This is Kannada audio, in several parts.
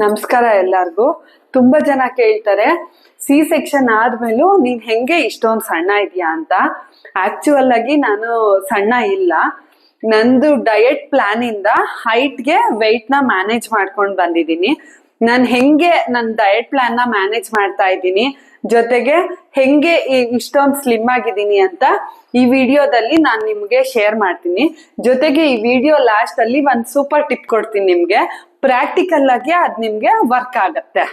ನಮಸ್ಕಾರ ಎಲ್ಲಾರ್ಗೂ. ತುಂಬಾ ಜನ ಕೇಳ್ತಾರೆ ಸಿ ಸೆಕ್ಷನ್ ಆದ್ಮೇಲೂ ನೀನ್ ಹೆಂಗೆ ಇಷ್ಟೊಂದು ಸಣ್ಣ ಇದೆಯಾ ಅಂತ. ಆಕ್ಚುಯಲ್ ಆಗಿ ನಾನು ಸಣ್ಣ ಇಲ್ಲ. ನಂದು ಡಯಟ್ ಪ್ಲಾನ್ ಇಂದ ಹೈಟ್ಗೆ ನ ಮ್ಯಾನೇಜ್ ಮಾಡ್ಕೊಂಡು ಬಂದಿದ್ದೀನಿ. ನಾನು ಹೆಂಗೆ ನನ್ನ ಡಯಟ್ ಪ್ಲಾನ್ನ ಮ್ಯಾನೇಜ್ ಮಾಡ್ತಾ ಇದ್ದೀನಿ, ಜೊತೆಗೆ ಹೆಂಗೆ ಇಷ್ಟೊಂದು ಸ್ಲಿಮ್ ಆಗಿದ್ದೀನಿ ಅಂತ ಈ ವಿಡಿಯೋದಲ್ಲಿ ನಾನು ನಿಮ್ಗೆ ಶೇರ್ ಮಾಡ್ತೀನಿ. ಜೊತೆಗೆ ಈ ವಿಡಿಯೋ ಲಾಸ್ಟ್ ಅಲ್ಲಿ ಒಂದು ಸೂಪರ್ ಟಿಪ್ ಕೊಡ್ತೀನಿ ನಿಮ್ಗೆ. ಪ್ರಾಕ್ಟಿಕಲ್ ಆಗಿ ಅದು ನಿಮ್ಗೆ ವರ್ಕ್ ಆಗತ್ತೆ.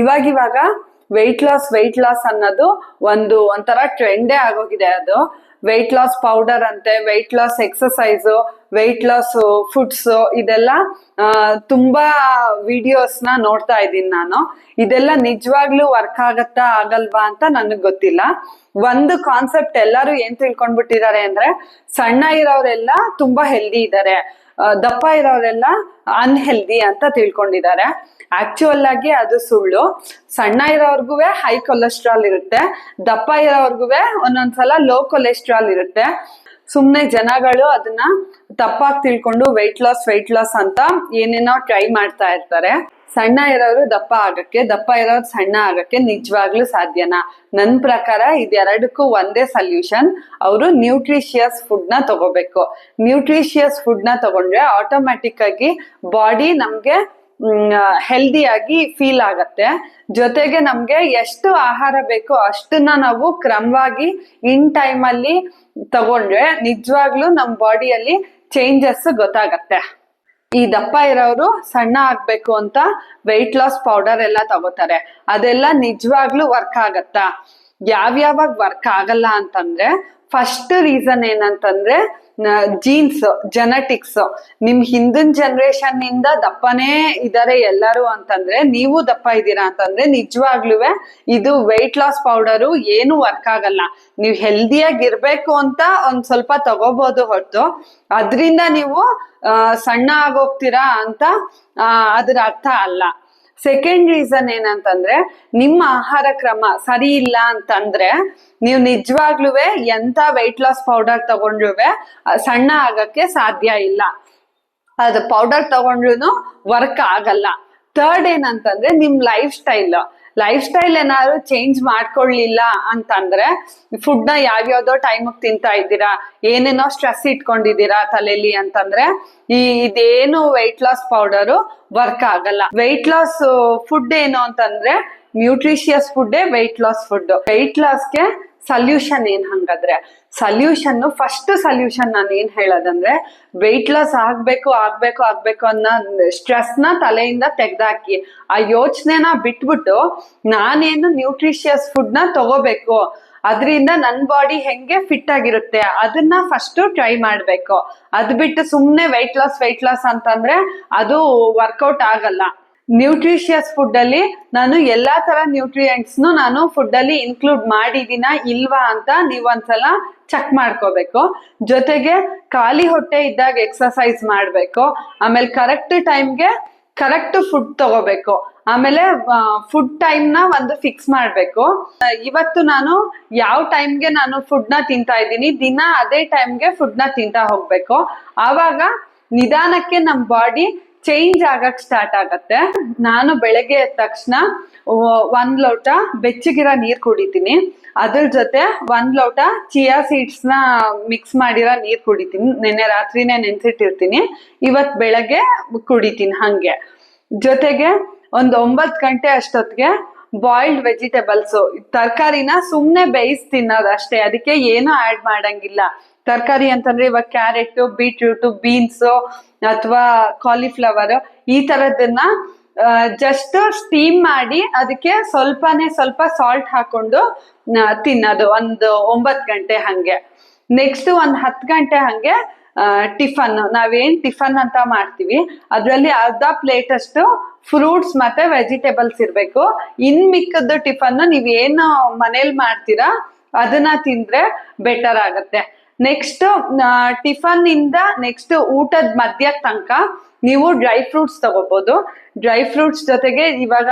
ಇವಾಗ ಇವಾಗ ವೆಯ್ಟ್ ಲಾಸ್ ವೆಯ್ಟ್ ಲಾಸ್ ಅನ್ನೋದು ಒಂದು ಒಂಥರ ಟ್ರೆಂಡೇ ಆಗೋಗಿದೆ ಅದು. ವೆಯ್ಟ್ ಲಾಸ್ ಪೌಡರ್ ಅಂತೆ weight loss exercise weight loss foods ಇದೆಲ್ಲ ತುಂಬಾ ವಿಡಿಯೋಸ್ನ ನೋಡ್ತಾ ಇದ್ದೀನಿ ನಾನು. ಇದೆಲ್ಲ ನಿಜವಾಗ್ಲೂ ವರ್ಕ್ ಆಗತ್ತಾ ಆಗಲ್ವಾ ಅಂತ ನನಗೆ ಗೊತ್ತಿಲ್ಲ. ಒಂದು ಕಾನ್ಸೆಪ್ಟ್ ಎಲ್ಲರೂ ಏನ್ ತಿಳ್ಕೊಂಡ್ಬಿಟ್ಟಿದ್ದಾರೆ ಅಂದ್ರೆ ಸಣ್ಣ ಇರೋರೆಲ್ಲ ತುಂಬಾ ಹೆಲ್ದಿ ಇದ್ದಾರೆ ದಪ್ಪ ಇರೋರೆಲ್ಲ ಅನ್ಹೆಲ್ದಿ ಅಂತ ತಿಳ್ಕೊಂಡಿದ್ದಾರೆ. ಆಕ್ಚುಯಲ್ ಆಗಿ ಅದು ಸುಳ್ಳು. ಸಣ್ಣ ಇರೋರ್ಗು ಹೈ ಕೊಲೆಸ್ಟ್ರಾಲ್ ಇರುತ್ತೆ, ದಪ್ಪ ಇರೋರ್ಗು ಒಂದೊಂದ್ಸಲ ಲೋ ಕೊಲೆಸ್ಟ್ರಾಲ್ ಇರುತ್ತೆ. ಸುಮ್ನೆ ಜನಗಳು ಅದನ್ನ ತಪ್ಪಾಗಿ ತಿಳ್ಕೊಂಡು ವೆಯ್ಟ್ ಲಾಸ್ ವೆಯ್ಟ್ ಲಾಸ್ ಅಂತ ಏನೇನೋ ಟ್ರೈ ಮಾಡ್ತಾ ಇರ್ತಾರೆ. ಸಣ್ಣ ಇರೋರು ದಪ್ಪ ಆಗಕ್ಕೆ, ದಪ್ಪ ಇರೋರು ಸಣ್ಣ ಆಗಕ್ಕೆ ನಿಜವಾಗ್ಲೂ ಸಾಧ್ಯನಾ? ನನ್ನ ಪ್ರಕಾರ ಇದೆರಡಕ್ಕೂ ಒಂದೇ ಸಲ್ಯೂಷನ್ ಅವರು ನ್ಯೂಟ್ರಿಷಿಯಸ್ ಫುಡ್ನ ತಗೋಬೇಕು. ನ್ಯೂಟ್ರಿಷಿಯಸ್ ಫುಡ್ನ ತಗೊಂಡ್ರೆ ಆಟೋಮ್ಯಾಟಿಕ್ ಆಗಿ ಬಾಡಿ ನಮ್ಗೆ ಹೆಲ್ದಿಯಾಗಿ ಫೀಲ್ ಆಗತ್ತೆ. ಜೊತೆಗೆ ನಮ್ಗೆ ಎಷ್ಟು ಆಹಾರ ಬೇಕೋ ಅಷ್ಟನ್ನ ನಾವು ಕ್ರಮವಾಗಿ ಇನ್ ಟೈಮ್ ಅಲ್ಲಿ ತಗೊಂಡ್ರೆ ನಿಜವಾಗ್ಲೂ ನಮ್ಮ ಬಾಡಿಯಲ್ಲಿ ಚೇಂಜಸ್ ಗೊತ್ತಾಗತ್ತೆ. ಈ ದಪ್ಪ ಇರೋರು ಸಣ್ಣ ಆಗ್ಬೇಕು ಅಂತ ವೆಯ್ಟ್ ಲಾಸ್ ಪೌಡರ್ ಎಲ್ಲ ತಗೋತಾರೆ. ಅದೆಲ್ಲ ನಿಜವಾಗ್ಲೂ ವರ್ಕ್ ಆಗತ್ತಾ? ಯಾವ್ಯಾವಾಗ ವರ್ಕ್ ಆಗಲ್ಲ ಅಂತಂದ್ರೆ ಫಸ್ಟ್ ರೀಸನ್ ಏನಂತಂದ್ರೆ ಜೀನ್ಸ್ ಜೆನೆಟಿಕ್ಸ್ ನಿಮ್ ಹಿಂದಿನ ಜನರೇಷನ್ ಇಂದ ದಪ್ಪನೇ ಇದಾರೆ ಎಲ್ಲರೂ ಅಂತಂದ್ರೆ, ನೀವು ದಪ್ಪ ಇದ್ದೀರಾ ಅಂತಂದ್ರೆ ನಿಜವಾಗ್ಲೂ ಇದು ವೆಯ್ಟ್ ಲಾಸ್ ಪೌಡರು ಏನು ವರ್ಕ್ ಆಗಲ್ಲ. ನೀವು ಹೆಲ್ದಿಯಾಗಿ ಇರ್ಬೇಕು ಅಂತ ಒಂದ್ ಸ್ವಲ್ಪ ತಗೋಬಹುದು ಹೊರತು. ಅದರಿಂದ ನೀವು ಸಣ್ಣ ಆಗೋಗ್ತೀರಾ ಅಂತ ಅದ್ರ ಅರ್ಥ ಅಲ್ಲ. ಸೆಕೆಂಡ್ ರೀಸನ್ ಏನಂತಂದ್ರೆ, ನಿಮ್ಮ ಆಹಾರ ಕ್ರಮ ಸರಿ ಇಲ್ಲ ಅಂತಂದ್ರೆ, ನೀವು ನಿಜವಾಗ್ಲೂ ಎಂತ ವೆಯ್ಟ್ ಲಾಸ್ ಪೌಡರ್ ತಗೊಂಡ್ರು ಸಣ್ಣ ಆಗಕ್ಕೆ ಸಾಧ್ಯ ಇಲ್ಲ. ಅದು ಪೌಡರ್ ತಗೊಂಡ್ರು ವರ್ಕ್ ಆಗಲ್ಲ. ಥರ್ಡ್ ಏನಂತಂದ್ರೆ ನಿಮ್ ಲೈಫ್ ಸ್ಟೈಲ್ ಲೈಫ್ ಸ್ಟೈಲ್ ಏನಾದ್ರು ಚೇಂಜ್ ಮಾಡ್ಕೊಳ್ಳಿಲ್ಲ ಅಂತಂದ್ರೆ ಫುಡ್ನ ಯಾವ್ಯಾವ್ದೋ ಟೈಮಿಗೆ ತಿಂತಾ ಇದ್ದೀರಾ, ಏನೇನೋ ಸ್ಟ್ರೆಸ್ ಇಟ್ಕೊಂಡಿದ್ದೀರಾ ತಲೆಯಲ್ಲಿ ಅಂತಂದ್ರೆ ಈ ಇದೇನು ವೆಯ್ಟ್ ಲಾಸ್ ಪೌಡರು ವರ್ಕ್ ಆಗಲ್ಲ. ವೆಯ್ಟ್ ಲಾಸ್ ಫುಡ್ ಏನು ಅಂತಂದ್ರೆ ನ್ಯೂಟ್ರಿಷಿಯಸ್ ಫುಡ್ಡೇ ವೆಯ್ಟ್ ಲಾಸ್ ಫುಡ್ ವೆಯ್ಟ್ ಲಾಸ್ಗೆ ಸಲ್ಯೂಷನ್ ಏನ್ ಹಂಗಾದ್ರೆ ಸಲ್ಯೂಷನ್ ಫಸ್ಟ್ ಸಲ್ಯೂಷನ್ ನಾನು ಏನ್ ಹೇಳೋದಂದ್ರೆ ವೆಯ್ಟ್ ಲಾಸ್ ಆಗ್ಬೇಕು ಆಗ್ಬೇಕು ಆಗ್ಬೇಕು ಅನ್ನೋ ಸ್ಟ್ರೆಸ್ನ ತಲೆಯಿಂದ ತೆಗ್ದಾಕಿ, ಆ ಯೋಚನೆನ ಬಿಟ್ಬಿಟ್ಟು ನಾನೇನು ನ್ಯೂಟ್ರಿಷಿಯಸ್ ಫುಡ್ನ ತಗೋಬೇಕು, ಅದರಿಂದ ನನ್ನ ಬಾಡಿ ಹೆಂಗೆ ಫಿಟ್ ಆಗಿರುತ್ತೆ, ಅದನ್ನ ಫಸ್ಟ್ ಟ್ರೈ ಮಾಡ್ಬೇಕು. ಅದ್ ಬಿಟ್ಟು ಸುಮ್ನೆ ವೆಯ್ಟ್ ಲಾಸ್ ವೆಯ್ಟ್ ಲಾಸ್ ಅಂತಂದ್ರೆ ಅದು ವರ್ಕೌಟ್ ಆಗಲ್ಲ. ನ್ಯೂಟ್ರಿಷಿಯಸ್ ಫುಡ್ ಅಲ್ಲಿ ನಾನು ಎಲ್ಲಾ ತರ ನ್ಯೂಟ್ರಿಯೆಂಟ್ಸ್ ನಾನು ಫುಡ್ ಅಲ್ಲಿ ಇನ್ಕ್ಲೂಡ್ ಮಾಡಿದೀನ ಇಲ್ವಾ ಅಂತ ನೀವ್ ಒಂದ್ಸಲ ಚೆಕ್ ಮಾಡ್ಕೋಬೇಕು. ಜೊತೆಗೆ ಖಾಲಿ ಹೊಟ್ಟೆ ಇದ್ದಾಗ ಎಕ್ಸಸೈಸ್ ಮಾಡ್ಬೇಕು. ಆಮೇಲೆ ಕರೆಕ್ಟ್ ಟೈಮ್ಗೆ ಕರೆಕ್ಟ್ ಫುಡ್ ತಗೋಬೇಕು. ಆಮೇಲೆ ಫುಡ್ ಟೈಮ್ನ ಒಂದು ಫಿಕ್ಸ್ ಮಾಡ್ಬೇಕು. ಇವತ್ತು ನಾನು ಯಾವ ಟೈಮ್ಗೆ ನಾನು ಫುಡ್ನ ತಿಂತಾ ಇದ್ದೀನಿ, ದಿನ ಅದೇ ಟೈಮ್ಗೆ ಫುಡ್ನ ತಿಂತಾ ಹೋಗ್ಬೇಕು. ಆವಾಗ ನಿಧಾನಕ್ಕೆ ನಮ್ ಬಾಡಿ ಚೇಂಜ್ ಆಗಕ್ ಸ್ಟಾರ್ಟ್ ಆಗತ್ತೆ. ನಾನು ಬೆಳಗ್ಗೆ ಎದ್ದ ತಕ್ಷಣ ಒಂದ್ ಲೋಟ ಬೆಚ್ಚಗಿರ ನೀರ್ ಕುಡಿತೀನಿ. ಅದ್ರ ಜೊತೆ ಒಂದ್ ಲೋಟ ಚಿಯಾ ಸೀಡ್ಸ್ನ ಮಿಕ್ಸ್ ಮಾಡಿರೋ ನೀರ್ ಕುಡಿತೀನಿ. ನಿನ್ನೆ ರಾತ್ರಿನೇ ನೆನ್ಸಿಟ್ಟಿರ್ತೀನಿ. ಇವತ್ ಬೆಳಗ್ಗೆ ಕುಡಿತೀನಿ ಹಂಗೆ. ಜೊತೆಗೆ ಒಂದ್ ಒಂಬತ್ ಗಂಟೆ ಅಷ್ಟೊತ್ತಿಗೆ ಬಾಯ್ಲ್ಡ್ ವೆಜಿಟೇಬಲ್ಸ್ ತರಕಾರಿನ ಸುಮ್ನೆ ಬೇಯಿಸಿ ತಿನ್ನೋದಷ್ಟೇ. ಅದಕ್ಕೆ ಏನು ಆಡ್ ಮಾಡಂಗಿಲ್ಲ. ತರಕಾರಿ ಅಂತಂದ್ರೆ ಇವಾಗ ಕ್ಯಾರೆಟ್ ಬೀಟ್ರೂಟ್ ಬೀನ್ಸ್ ಅಥವಾ ಕಾಲಿಫ್ಲವರ್ ಈ ತರದನ್ನ ಜಸ್ಟ್ ಸ್ಟೀಮ್ ಮಾಡಿ ಅದಕ್ಕೆ ಸ್ವಲ್ಪನೇ ಸ್ವಲ್ಪ ಸಾಲ್ಟ್ ಹಾಕೊಂಡು ತಿನ್ನೋದು. ಒಂದು ಒಂಬತ್ತು ಗಂಟೆ ಹಂಗೆ. ನೆಕ್ಸ್ಟ್ ಒಂದು ಹತ್ತು ಗಂಟೆ ಹಂಗೆ ಟಿಫನ್. ನಾವೇನ್ ಟಿಫನ್ ಅಂತ ಮಾಡ್ತೀವಿ, ಅದರಲ್ಲಿ ಅರ್ಧ ಪ್ಲೇಟ್ ಅಷ್ಟು ಫ್ರೂಟ್ಸ್ ಮತ್ತೆ ವೆಜಿಟೇಬಲ್ಸ್ ಇರ್ಬೇಕು. ಇನ್ ಮಿಕ್ಕದ್ದು ಟಿಫನ್ ನೀವ್ ಏನು ಮನೇಲಿ ಮಾಡ್ತೀರಾ, ಅದನ್ನ ತಿಂದ್ರೆ ಬೆಟರ್ ಆಗತ್ತೆ. ನೆಕ್ಸ್ಟ್ ಟಿಫನ್ ಇಂದ ನೆಕ್ಸ್ಟ್ ಊಟದ ಮಧ್ಯ ತನಕ ನೀವು ಡ್ರೈ ಫ್ರೂಟ್ಸ್ ತಗೋಬಹುದು ಡ್ರೈ ಫ್ರೂಟ್ಸ್ ಜೊತೆಗೆ ಇವಾಗ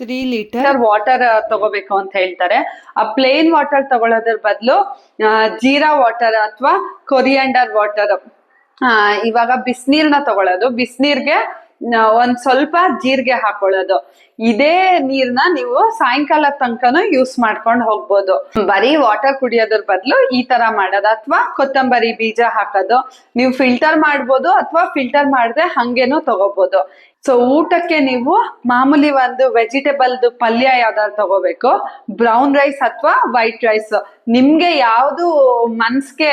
ತ್ರೀ ಲೀಟರ್ ವಾಟರ್ ತಗೋಬೇಕು ಅಂತ ಹೇಳ್ತಾರೆ. ಆ ಪ್ಲೇನ್ ವಾಟರ್ ತಗೊಳ್ಳೋದ್ರ ಬದಲು ಜೀರಾ ವಾಟರ್ ಅಥವಾ ಕೊರಿಯಾಂಡರ್ ವಾಟರ್ ಇವಾಗ ಬಿಸಿನೀರ್ನ ತಗೊಳ್ಳೋದು ಬಿಸಿನೀರ್ಗೆ ಒಂದ್ ಸ್ವಲ್ಪ ಜೀರಿಗೆ ಹಾಕೊಳ್ಳೋದು. ಇದೇ ನೀರ್ನ ನೀವು ಸಾಯಂಕಾಲ ತನಕನೂ ಯೂಸ್ ಮಾಡ್ಕೊಂಡು ಹೋಗ್ಬೋದು. ಬರೀ ವಾಟರ್ ಕುಡಿಯೋದ್ರ ಬದಲು ಈ ತರ ಮಾಡೋದು ಅಥವಾ ಕೊತ್ತಂಬರಿ ಬೀಜ ಹಾಕೋದು. ನೀವು ಫಿಲ್ಟರ್ ಮಾಡ್ಬೋದು ಅಥವಾ ಫಿಲ್ಟರ್ ಮಾಡಿದ್ರೆ ಹಂಗೇನು ತಗೋಬಹುದು ಸೊ ಊಟಕ್ಕೆ ನೀವು ಮಾಮೂಲಿ ಒಂದು ವೆಜಿಟೇಬಲ್ ಪಲ್ಯ ಯಾವ್ದಾದ್ರು ತಗೋಬೇಕು. ಬ್ರೌನ್ ರೈಸ್ ಅಥವಾ ವೈಟ್ ರೈಸ್ ನಿಮ್ಗೆ ಯಾವ್ದು ಮನ್ಸ್ಗೆ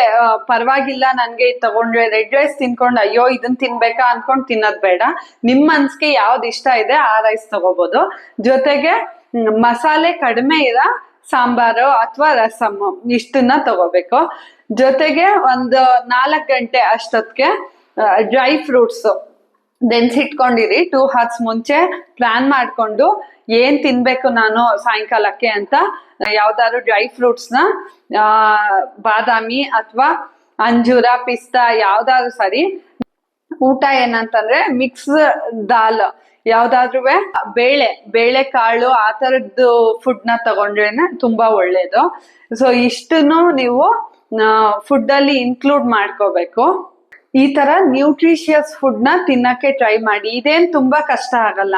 ಪರವಾಗಿಲ್ಲ ನನ್ಗೆ ಇದು ತಗೊಂಡ್ರೆ ರೆಡ್ ರೈಸ್ ತಿನ್ಕೊಂಡು ಅಯ್ಯೋ ಇದನ್ ತಿನ್ಬೇಕಾ ಅನ್ಕೊಂಡ್ ತಿನ್ನೋದ್ ಬೇಡ. ನಿಮ್ ಮನ್ಸ್ಗೆ ಯಾವ್ದು ಇಷ್ಟ ಇದೆ ಆ ರೈಸ್ ತಗೋಬಹುದು ಜೊತೆಗೆ ಮಸಾಲೆ ಕಡಿಮೆ ಇರೋ ಸಾಂಬಾರು ಅಥವಾ ರಸಮ್ ಇಷ್ಟನ್ನ ತಗೋಬೇಕು. ಜೊತೆಗೆ ಒಂದು ನಾಲ್ಕು ಗಂಟೆ ಅಷ್ಟೊತ್ತಿಗೆ ಡ್ರೈ ಫ್ರೂಟ್ಸ್ ನೆನ್ಸಿಟ್ಕೊಂಡಿರಿ ಟೂ ಹರ್ಸ್ ಮುಂಚೆ ಪ್ಲಾನ್ ಮಾಡ್ಕೊಂಡು ಏನ್ ತಿನ್ಬೇಕು ನಾನು ಸಾಯಂಕಾಲಕ್ಕೆ ಅಂತ, ಯಾವ್ದಾದ್ರು ಡ್ರೈ ಫ್ರೂಟ್ಸ್ನ ಬಾದಾಮಿ ಅಥವಾ ಅಂಜೂರ, ಪಿಸ್ತಾ ಯಾವ್ದಾದ್ರು ಸರಿ. ಊಟ ಏನಂತಂದ್ರೆ ಮಿಕ್ಸ್ ದಾಲ್. ಯಾವ್ದಾದ್ರು ಬೇಳೆ ಬೇಳೆ ಕಾಳು ಆ ತರದ್ದು ಫುಡ್ನ ತಗೊಂಡ್ರೇನೆ ತುಂಬಾ ಒಳ್ಳೇದು. ಸೊ ಇಷ್ಟನ್ನು ನೀವು ಫುಡ್ ಅಲ್ಲಿ ಇನ್ಕ್ಲೂಡ್ ಮಾಡ್ಕೋಬೇಕು. ಈ ತರ ನ್ಯೂಟ್ರಿಷಿಯಸ್ ಫುಡ್ನ ತಿನ್ನಕ್ಕೆ ಟ್ರೈ ಮಾಡಿ. ಇದೇನ್ ತುಂಬಾ ಕಷ್ಟ ಆಗಲ್ಲ.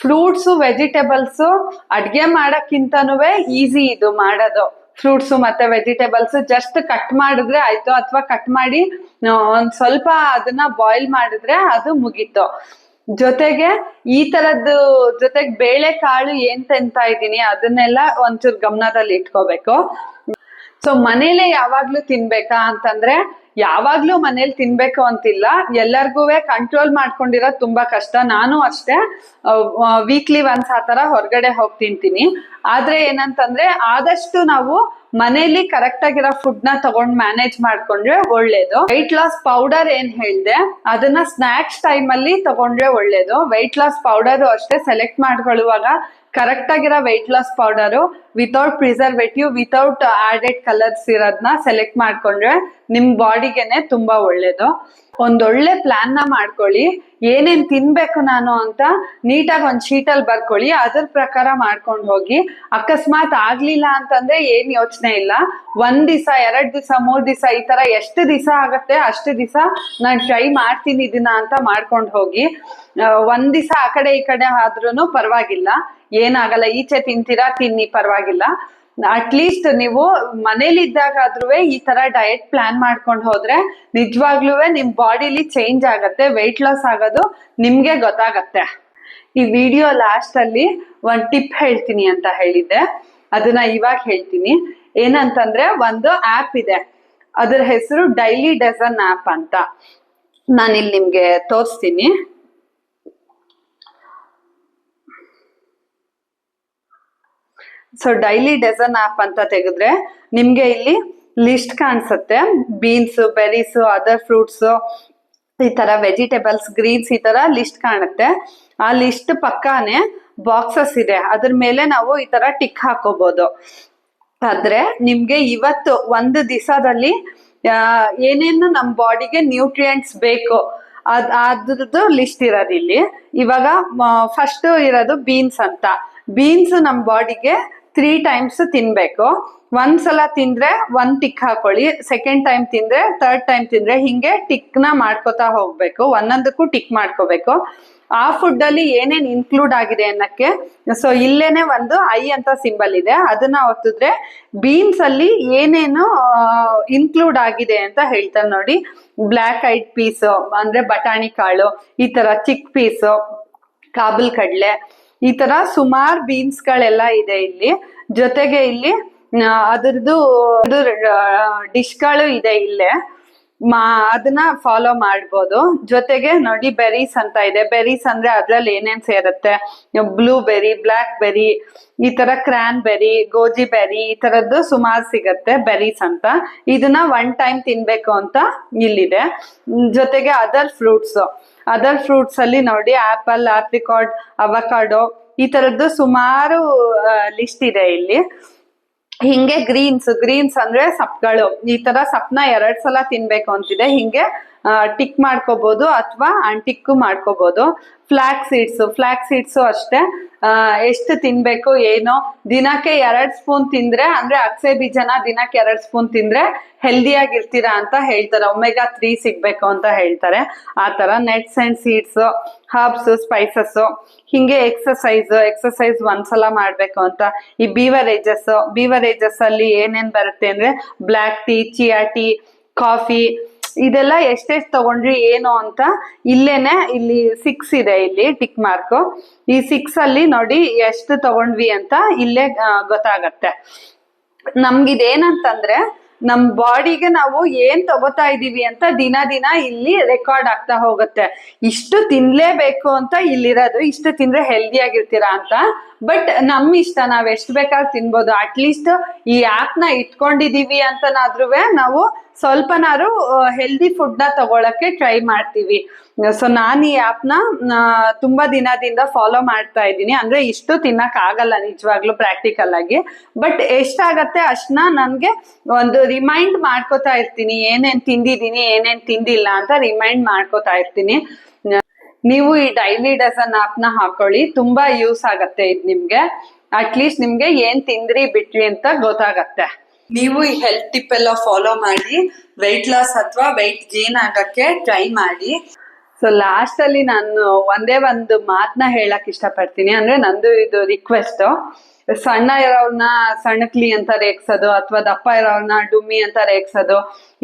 ಫ್ರೂಟ್ಸ್ ವೆಜಿಟೇಬಲ್ಸ್ ಅಡ್ಗೆ ಮಾಡಕ್ಕಿಂತನೂ ಈಸಿ ಇದು ಮಾಡೋದು. ಫ್ರೂಟ್ಸ್ ಮತ್ತೆ ವೆಜಿಟೇಬಲ್ಸ್ ಜಸ್ಟ್ ಕಟ್ ಮಾಡಿದ್ರೆ ಆಯ್ತು. ಅಥವಾ ಕಟ್ ಮಾಡಿ ಒಂದ್ ಸ್ವಲ್ಪ ಅದನ್ನ ಬಾಯ್ಲ್ ಮಾಡಿದ್ರೆ ಅದು ಮುಗೀತು. ಜೊತೆಗೆ ಈ ತರದ್ದು ಜೊತೆಗೆ ಬೇಳೆ ಕಾಳು ಏನ್ ತಿಂತಾ ಇದ್ದೀನಿ ಅದನ್ನೆಲ್ಲ ಒಂಚೂರು ಗಮನದಲ್ಲಿ ಇಟ್ಕೋಬೇಕು. ಸೊ ಮನೇಲೆ ಯಾವಾಗ್ಲೂ ತಿನ್ಬೇಕಾ ಅಂತಂದ್ರೆ ಯಾವಾಗ್ಲೂ ಮನೇಲಿ ತಿನ್ಬೇಕು ಅಂತಿಲ್ಲ. ಎಲ್ಲರಿಗೂ ಕಂಟ್ರೋಲ್ ಮಾಡ್ಕೊಂಡಿರೋದು ತುಂಬಾ ಕಷ್ಟ. ನಾನು ಅಷ್ಟೇ ವೀಕ್ಲಿ ಒನ್ಸ್ ಆ ತರ ಹೊರಗಡೆ ಹೋಗಿ ತಿಂತೀನಿ. ಆದ್ರೆ ಏನಂತಂದ್ರೆ ಆದಷ್ಟು ನಾವು ಮನೇಲಿ ಕರೆಕ್ಟ್ ಆಗಿರೋ ಫುಡ್ನ ತಗೊಂಡ್ ಮ್ಯಾನೇಜ್ ಮಾಡ್ಕೊಂಡ್ರೆ ಒಳ್ಳೇದು. Weight ಲಾಸ್ ಪೌಡರ್ ಏನ್ ಹೇಳ್ದೆ, ಅದನ್ನ ಸ್ನಾಕ್ಸ್ ಟೈಮ್ ಅಲ್ಲಿ ತಗೊಂಡ್ರೆ ಒಳ್ಳೇದು. Weight ಲಾಸ್ ಪೌಡರ್ ಅಷ್ಟೇ ಸೆಲೆಕ್ಟ್ ಮಾಡ್ಕೊಳ್ಳುವಾಗ ಕರೆಕ್ಟ್ ಆಗಿರೋ weight loss powder without preservative without added colours ಇರೋದನ್ನ ಸೆಲೆಕ್ಟ್ ಮಾಡ್ಕೊಂಡ್ರೆ ನಿಮ್ ಬಾಡಿಗೆನೆ ತುಂಬಾ ಒಳ್ಳೇದು. ಒಂದೊಳ್ಳೆ ಪ್ಲಾನ್ನ ಮಾಡ್ಕೊಳ್ಳಿ. ಏನೇನ್ ತಿನ್ಬೇಕು ನಾನು ಅಂತ ನೀಟಾಗಿ ಒಂದ್ ಶೀಟಲ್ಲಿ ಬರ್ಕೊಳ್ಳಿ. ಅದ್ರ ಪ್ರಕಾರ ಮಾಡ್ಕೊಂಡು ಹೋಗಿ. ಅಕಸ್ಮಾತ್ ಆಗ್ಲಿಲ್ಲ ಅಂತಂದ್ರೆ ಏನ್ ಯೋಚನೆ ಇಲ್ಲ. ಒಂದ್ ದಿವಸ ಎರಡ್ ದಿವಸ ಮೂರ್ ದಿವಸ ಈ ತರ ಎಷ್ಟು ದಿವಸ ಆಗತ್ತೆ ಅಷ್ಟು ದಿವಸ ನಾನ್ ಟ್ರೈ ಮಾಡ್ತೀನಿ ಇದನ್ನ ಅಂತ ಮಾಡ್ಕೊಂಡು ಹೋಗಿ. ಒಂದ್ ದಿವಸ ಆ ಕಡೆ ಈ ಕಡೆ ಆದ್ರೂ ಪರವಾಗಿಲ್ಲ. ಏನಾಗಲ್ಲ, ಈಚೆ ತಿಂತೀರಾ, ತಿನ್ನಿ, ಪರವಾಗಿಲ್ಲ. ಅಟ್ಲೀಸ್ಟ್ ನೀವು ಮನೇಲಿ ಇದ್ದಾಗಾದ್ರೂ ಈ ತರ ಡಯಟ್ ಪ್ಲಾನ್ ಮಾಡ್ಕೊಂಡು ಹೋದ್ರೆ ನಿಜವಾಗ್ಲೂ ನಿಮ್ ಬಾಡಿಲಿ ಚೇಂಜ್ ಆಗತ್ತೆ ವೆಯ್ಟ್ ಲಾಸ್ ಆಗೋದು ನಿಮ್ಗೆ ಗೊತ್ತಾಗತ್ತೆ. ಈ ವಿಡಿಯೋ ಲಾಸ್ಟ್ ಅಲ್ಲಿ ಒಂದ್ ಟಿಪ್ ಹೇಳ್ತೀನಿ ಅಂತ ಹೇಳಿದ್ದೆ. ಅದನ್ನ ಇವಾಗ ಹೇಳ್ತೀನಿ. ಏನಂತಂದ್ರೆ ಒಂದು ಆಪ್ ಇದೆ. ಅದ್ರ ಹೆಸರು ಡೈಲಿ ಡಜನ್ ಆಪ್ ಅಂತ. ನಾನಿಲ್ಲಿ ನಿಮ್ಗೆ ತೋರಿಸ್ತೀನಿ. ಸೊ ಡೈಲಿ ಡೆಸನ್ ಆಪ್ ಅಂತ ತೆಗೆದ್ರೆ ನಿಮ್ಗೆ ಇಲ್ಲಿ ಲಿಸ್ಟ್ ಕಾಣಿಸುತ್ತೆ. ಬೀನ್ಸ್ ಬೆರೀಸ್ ಅದರ್ ಫ್ರೂಟ್ಸ್ ಈ ತರ ವೆಜಿಟೇಬಲ್ಸ್ ಗ್ರೀನ್ಸ್ ಈ ತರ ಲಿಸ್ಟ್ ಕಾಣುತ್ತೆ. ಆ ಲಿಸ್ಟ್ ಪಕ್ಕಾನೆ ಬಾಕ್ಸಸ್ ಇದೆ. ಅದ್ರ ಮೇಲೆ ನಾವು ಈ ತರ ಟಿಕ್ ಹಾಕೋಬಹುದು ಆದ್ರೆ ನಿಮ್ಗೆ ಇವತ್ತು ಒಂದು ದಿವಸದಲ್ಲಿ ಏನೇನು ನಮ್ಮ ಬಾಡಿಗೆ ನ್ಯೂಟ್ರಿಯೆಂಟ್ಸ್ ಬೇಕು, ಅದ್, ಅದ್ರದ್ದು ಲಿಸ್ಟ್ ಇರೋದು ಇಲ್ಲಿ ಇವಾಗ ಫಸ್ಟ್ ಇರೋದು ಬೀನ್ಸ್ ಅಂತ. ಬೀನ್ಸ್ ನಮ್ಮ ಬಾಡಿಗೆ ತ್ರೀ ಟೈಮ್ಸ್ ತಿನ್ಬೇಕು. ಒಂದ್ಸಲ ತಿಂದ್ರೆ ಒಂದ್ ಟಿಕ್ ಹಾಕೊಳ್ಳಿ ಸೆಕೆಂಡ್ ಟೈಮ್ ತಿಂದ್ರೆ ಥರ್ಡ್ ಟೈಮ್ ತಿಂದ್ರೆ ಹಿಂಗೆ ಟಿಕ್ನ ಮಾಡ್ಕೋತಾ ಹೋಗ್ಬೇಕು. ಒಂದೊಂದಕ್ಕೂ ಟಿಕ್ ಮಾಡ್ಕೋಬೇಕು. ಆ ಫುಡ್ ಅಲ್ಲಿ ಏನೇನ್ ಇನ್ಕ್ಲೂಡ್ ಆಗಿದೆ ಅನ್ನಕ್ಕೆ ಸೊ ಇಲ್ಲೇನೆ ಒಂದು ಐ ಅಂತ ಸಿಂಬಲ್ ಇದೆ. ಅದನ್ನ ಒತ್ತಿದ್ರೆ ಬೀನ್ಸ್ ಅಲ್ಲಿ ಏನೇನು ಇನ್ಕ್ಲೂಡ್ ಆಗಿದೆ ಅಂತ ಹೇಳ್ತಾರೆ ನೋಡಿ. ಬ್ಲ್ಯಾಕ್ ಐಡ್ ಪೀಸ್ ಅಂದ್ರೆ ಬಟಾಣಿ ಕಾಳು, ಈ ತರ ಚಿಕ್ ಪೀಸು ಕಾಬಲ್ ಕಡ್ಲೆ ಈ ತರ ಸುಮಾರು ಬೀನ್ಸ್ ಗಳೆಲ್ಲ ಇದೆ ಇಲ್ಲಿ. ಜೊತೆಗೆ ಇಲ್ಲಿ ಅದ್ರದ್ದು ಡಿಶ್ಗಳು ಇದೆ ಇಲ್ಲೇ. ಮಾ, ಅದನ್ನ ಫಾಲೋ ಮಾಡ್ಬೋದು. ಜೊತೆಗೆ ನೋಡಿ ಬೆರೀಸ್ ಅಂತ ಇದೆ. ಬೆರೀಸ್ ಅಂದ್ರೆ ಅದ್ರಲ್ಲಿ ಏನೇನ್ ಸೇರುತ್ತೆ? ಬ್ಲೂ ಬೆರಿ ಬ್ಲಾಕ್ ಬೆರಿ ಈ ತರ ಕ್ರಾನ್ ಬೆರಿ ಗೋಜಿ ಬೆರಿ ಈ ತರದ್ದು ಸುಮಾರು ಸಿಗತ್ತೆ ಬೆರೀಸ್ ಅಂತ. ಇದನ್ನ ಒನ್ ಟೈಮ್ ತಿನ್ಬೇಕು ಅಂತ ಇಲ್ಲಿದೆ. ಜೊತೆಗೆ ಅದರ್ ಫ್ರೂಟ್ಸ್. ಅದರ್ ಫ್ರೂಟ್ಸ್ ಅಲ್ಲಿ ನೋಡಿ ಆಪಲ್ ಆಪ್ರಿಕಾಟ್ ಅವಕಾಡೋ ಈ ತರದ್ದು ಸುಮಾರು ಲಿಸ್ಟ್ ಇದೆ ಇಲ್ಲಿ. ಹಿಂಗೆ ಗ್ರೀನ್ಸ್ ಗ್ರೀನ್ಸ್ ಅಂದ್ರೆ ಸಪ್ಗಳು. ಈ ತರ ಸಪ್ನ ಎರಡ್ ಸಲ ತಿನ್ಬೇಕು ಅಂತಿದೆ. ಹಿಂಗೆ ಟಿಕ್ ಮಾಡ್ಕೋಬಹುದು ಅಥವಾ ಅಂಟಿಕ್ಕು ಮಾಡ್ಕೋಬಹುದು ಫ್ಲಾಕ್ ಸೀಡ್ಸ್ ಫ್ಲಾಕ್ ಸೀಡ್ಸು ಅಷ್ಟೇ. ಎಷ್ಟು ತಿನ್ಬೇಕು, ಏನೋ. ದಿನಕ್ಕೆ ಎರಡ್ ಸ್ಪೂನ್ ತಿಂದ್ರೆ, ಅಂದ್ರೆ ಅಕ್ಸೆ ಬೀಜನ ದಿನಕ್ಕೆ ಎರಡ್ ಸ್ಪೂನ್ ತಿಂದ್ರೆ ಹೆಲ್ದಿಯಾಗಿರ್ತೀರಾ ಅಂತ ಹೇಳ್ತಾರೆ. ಒಮೆಗಾ ತ್ರೀ ಸಿಗ್ಬೇಕು ಅಂತ ಹೇಳ್ತಾರೆ. ಆ ತರ nuts and seeds herbs spices ಹಿಂಗೆ ಎಕ್ಸಸೈಸ್ ಎಕ್ಸಸೈಸ್ ಒಂದ್ಸಲ ಮಾಡ್ಬೇಕು ಅಂತ. ಈ ಬೀವರೇಜಸ್ ಬೀವರೇಜಸ್ ಅಲ್ಲಿ ಏನೇನ್ ಬರುತ್ತೆ ಅಂದ್ರೆ black tea chia tea coffee ಇದೆಲ್ಲ ಎಷ್ಟೆಷ್ಟು ತಗೊಂಡ್ರಿ, ಏನು ಅಂತ ಇಲ್ಲೇನೆ ಇಲ್ಲಿ ಸಿಕ್ಸ್ ಇದೆ ಇಲ್ಲಿ ಟಿಕ್ ಮಾರ್ಕ್ ಈ ಸಿಕ್ಸ್ ಅಲ್ಲಿ ನೋಡಿ ಎಷ್ಟು ತಗೊಂಡ್ವಿ ಅಂತ ಇಲ್ಲೇ ಗೊತ್ತಾಗತ್ತೆ. ನಮ್ಗಿದೇನಂತಂದ್ರೆ ನಮ್ ಬಾಡಿಗೆ ನಾವು ಏನ್ ತಗೋತಾ ಇದೀವಿ ಅಂತ ದಿನ ದಿನ ಇಲ್ಲಿ ರೆಕಾರ್ಡ್ ಆಗ್ತಾ ಹೋಗುತ್ತೆ. ಇಷ್ಟು ತಿನ್ಲೇಬೇಕು ಅಂತ ಇಲ್ಲಿರೋದು, ಇಷ್ಟು ತಿಂದ್ರೆ ಹೆಲ್ದಿ ಆಗಿರ್ತೀರಾ ಅಂತ. ಬಟ್ ನಮ್ ಇಷ್ಟ, ನಾವ್ ಎಷ್ಟು ಬೇಕಾದ್ರೂ ತಿನ್ಬೋದು. ಅಟ್ಲೀಸ್ಟ್ ಈ ಆಪ್ನ ಇಟ್ಕೊಂಡಿದೀವಿ ಅಂತನಾದ್ರೂ ನಾವು ಸ್ವಲ್ಪನಾರು ಹೆಲ್ದಿ ಫುಡ್ನ ತಗೊಳಕ್ಕೆ ಟ್ರೈ ಮಾಡ್ತೀವಿ. ಸೊ ನಾನು ಈ ಆಪ್ನ ತುಂಬಾ ದಿನದಿಂದ ಫಾಲೋ ಮಾಡ್ತಾ ಇದ್ದೀನಿ. ಅಂದ್ರೆ ಇಷ್ಟು ತಿನ್ನಕ್ ಆಗಲ್ಲ ನಿಜವಾಗ್ಲೂ ಪ್ರಾಕ್ಟಿಕಲ್ ಆಗಿ. ಬಟ್ ಎಷ್ಟಾಗತ್ತೆ ಅಷ್ಟನ್ನ ನನ್ಗೆ ಒಂದು ರಿಮೈಂಡ್ ಮಾಡ್ಕೋತಾ ಇರ್ತೀನಿ. ಏನೇನ್ ತಿಂದಿದ್ದೀನಿ, ಏನೇನ್ ತಿಂದಿಲ್ಲ ಅಂತ ರಿಮೈಂಡ್ ಮಾಡ್ಕೋತಾ ಇರ್ತೀನಿ. ನೀವು ಈ ಡೈಲಿ ಡಸನ್ನ ಹಾಕೊಳ್ಳಿ. ತುಂಬಾ ಯೂಸ್ ಆಗತ್ತೆ ಇದು ನಿಮ್ಗೆ. ಅಟ್ಲೀಸ್ಟ್ ನಿಮ್ಗೆ ಏನ್ ತಿಂದ್ರಿ, ಬಿಟ್ರಿ ಅಂತ ಗೊತ್ತಾಗತ್ತೆ. ನೀವು ಈ ಹೆಲ್ತ್ ಟಿಪ್ ಎಲ್ಲ ಫಾಲೋ ಮಾಡಿ. ವೆಯ್ಟ್ ಲಾಸ್ ಅಥವಾ ವೆಯ್ಟ್ ಗೇನ್ ಆಗಕ್ಕೆ ಟ್ರೈ ಮಾಡಿ. ಸೊ ಲಾಸ್ಟ್ ಅಲ್ಲಿ ನಾನು ಒಂದೇ ಒಂದು ಮಾತನ್ನ ಹೇಳಕ್ ಇಷ್ಟಪಡ್ತೀನಿ. ಅಂದ್ರೆ ನಂದು ಇದು ರಿಕ್ವೆಸ್ಟ್ ಸಣ್ಣ ಇರೋರ್ನ ಸಣ್ಣಕ್ಲಿ ಅಂತ ರೇಗ್ಸೋದು, ಅಥವಾ ದಪ್ಪ ಇರೋರ್ನ ಡುಮ್ಮಿ ಅಂತ ರೇಗ್ಸೋದು,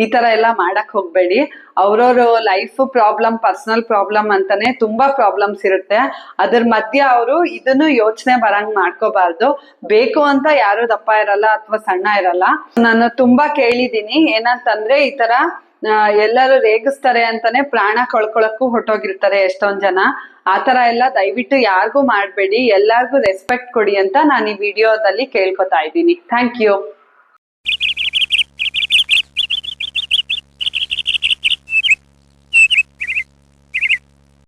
ಈ ತರ ಎಲ್ಲ ಮಾಡಕ್ ಹೋಗ್ಬೇಡಿ. ಅವ್ರವ್ರ ಲೈಫ್ ಪ್ರಾಬ್ಲಮ್ ಪರ್ಸನಲ್ ಪ್ರಾಬ್ಲಮ್ ಅಂತಾನೆ ತುಂಬಾ ಪ್ರಾಬ್ಲಮ್ಸ್ ಇರುತ್ತೆ. ಅದ್ರ ಮಧ್ಯೆ ಅವರು ಇದನ್ನು ಯೋಚನೆ ಬರಂಗ್ ಮಾಡ್ಕೋಬಾರ್ದು. ಬೇಕು ಅಂತ ಯಾರು ದಪ್ಪ ಇರಲ್ಲ, ಅಥವಾ ಸಣ್ಣ ಇರಲ್ಲ. ನಾನು ತುಂಬಾ ಕೇಳಿದೀನಿ ಏನಂತಂದ್ರೆ ಈ ತರ ಎಲ್ಲರೂ ರೇಗಿಸ್ತಾರೆ ಅಂತಾನೆ ಪ್ರಾಣ ಕಳ್ಕೊಳಕ್ಕೂ ಹೊಟ್ಟೋಗಿರ್ತಾರೆ ಎಷ್ಟೊಂದ್ ಜನ. ಆತರ ಎಲ್ಲ ದಯವಿಟ್ಟು ಯಾರಿಗೂ ಮಾಡ್ಬೇಡಿ, ಎಲ್ಲಾರ್ಗೂ ರೆಸ್ಪೆಕ್ಟ್ ಕೊಡಿ ಅಂತ ನಾನು ಈ ವಿಡಿಯೋದಲ್ಲಿ ಕೇಳ್ಕೊತಾ ಇದ್ದೀನಿ. Thank you